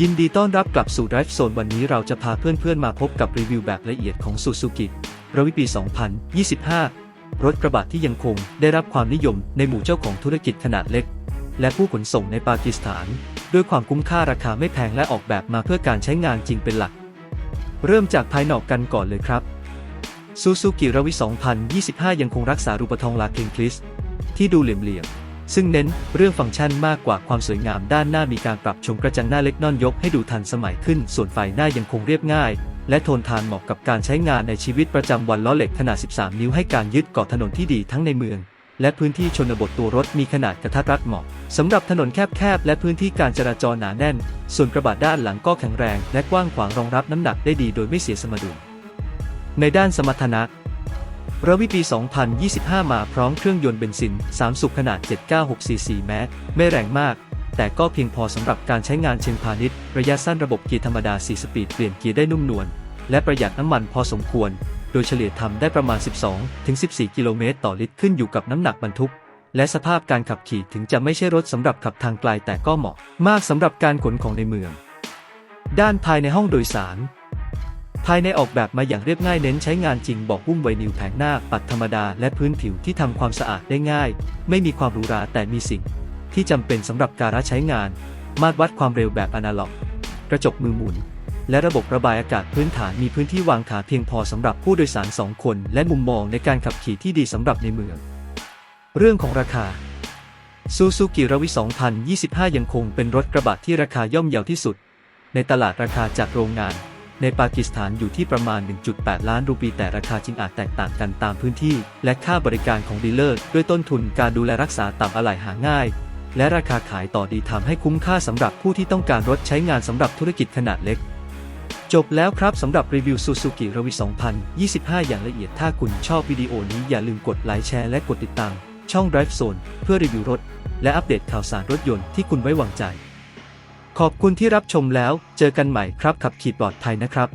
ยินดีต้อนรับกลับสู่ Drive Zone วันนี้เราจะพาเพื่อนๆ มาพบกับรีวิวแบบละเอียดของ Suzuki รวิปี 2025 รถกระบะที่ยังคงได้รับความนิยมในหมู่เจ้าของธุรกิจขนาดเล็ก และผู้ขนส่งในปากีสถาน ด้วยความคุ้มค่าราคาไม่แพงและออกแบบมาเพื่อการใช้งานจริงเป็นหลัก เริ่มจากภายนอกกันก่อนเลยครับ Suzuki รวิ 2025 ยังคงรักษารูปทองลาเคงคลิสที่ดูเหลี่ยมๆ ซึ่งเน้นเรื่องฟังก์ชันมากกว่าความสวยงามด้านหน้ามีการปรับชมกระจังหน้าเล็กน่อนยกให้ดูทันสมัยขึ้น ส่วนไฟหน้ายังคงเรียบง่าย และโทนทานเหมาะกับการใช้งานในชีวิตประจำวันล้อเหล็กขนาด 13 นิ้วให้การยึดเกาะถนนที่ดีทั้งในเมือง และพื้นที่ชนบทตัวรถมีขนาดกระทัดรัดเหมาะสำหรับถนนแคบๆและพื้นที่การจราจรหนาแน่น ส่วนกระบะด้านหลังก็แข็งแรง และกว้างขวางรองรับน้ำหนักได้ดีโดยไม่เสียสมดุลในด้านสมรรถนะ ระวิปี 2025 มาพร้อมเครื่องยนต์เบนซิน 3 สูบขนาด 796 cc แม้ไม่แรงมาก แต่ก็เพียงพอสำหรับการใช้งานเชิงพาณิชย์ ระยะสั้นระบบเกียร์ธรรมดา 4 สปีดเปลี่ยนเกียร์ได้นุ่มนวล และประหยัดน้ำมันพอสมควร โดยเฉลี่ยทำได้ประมาณ 12-14 กิโลเมตรต่อลิตรขึ้นอยู่กับน้ำหนักบรรทุก และสภาพการขับขี่ถึงจะไม่ใช่รถสำหรับขับทางไกลแต่ก็เหมาะ มากสำหรับการขนของในเมือง ด้านภายในห้องโดยสาร ภายในออกแบบมาอย่างเรียบง่ายเน้นใช้งานจริงบอกหุ้มไวนิลแผงหน้าปัดธรรมดาและพื้นผิวที่ทำความสะอาดได้ง่าย ไม่มีความหรูหราแต่มีสิ่ง ที่จำเป็นสำหรับการใช้งาน มาตรวัดความเร็วแบบอนาล็อก กระจกมือหมุน และระบบระบายอากาศพื้นฐานมีพื้นที่วางขาเพียงพอสำหรับผู้โดยสาร 2 คน และมุมมองในการขับขี่ที่ดีสำหรับในเมือง เรื่องของราคาซูซูกิรวิ 2025 ยังคงเป็นรถกระบะที่ราคาย่อมเยาที่สุด ในตลาดราคาจากโรงงาน ในปากีสถานอยู่ที่ประมาณ 1.8 ล้านรูปีแต่ราคาจริงอาจแตกต่างกันตามพื้นที่ และค่าบริการของดีลเลอร์ด้วยต้นทุนการดูแลรักษาต่ำอะไหล่หาง่าย และราคาขายต่อดีทำให้คุ้มค่าสำหรับผู้ที่ต้องการรถใช้งานสำหรับธุรกิจขนาดเล็ก จบแล้วครับสำหรับรีวิว Suzuki r a v i 2025 อย่างละเอียดถ้าคุณชอบวิดีโอนี้อย่าลืมกดไลค์แชร์และกดติดตาม ช่อง Drive Zone เพื่อรีวิวรถ และอัปเดตข่าวสารรถยนต์ที่คุณไว้วางใจ ขอบคุณที่รับชมแล้ว เจอกันใหม่ครับขับขี่ปลอดภัยนะครับ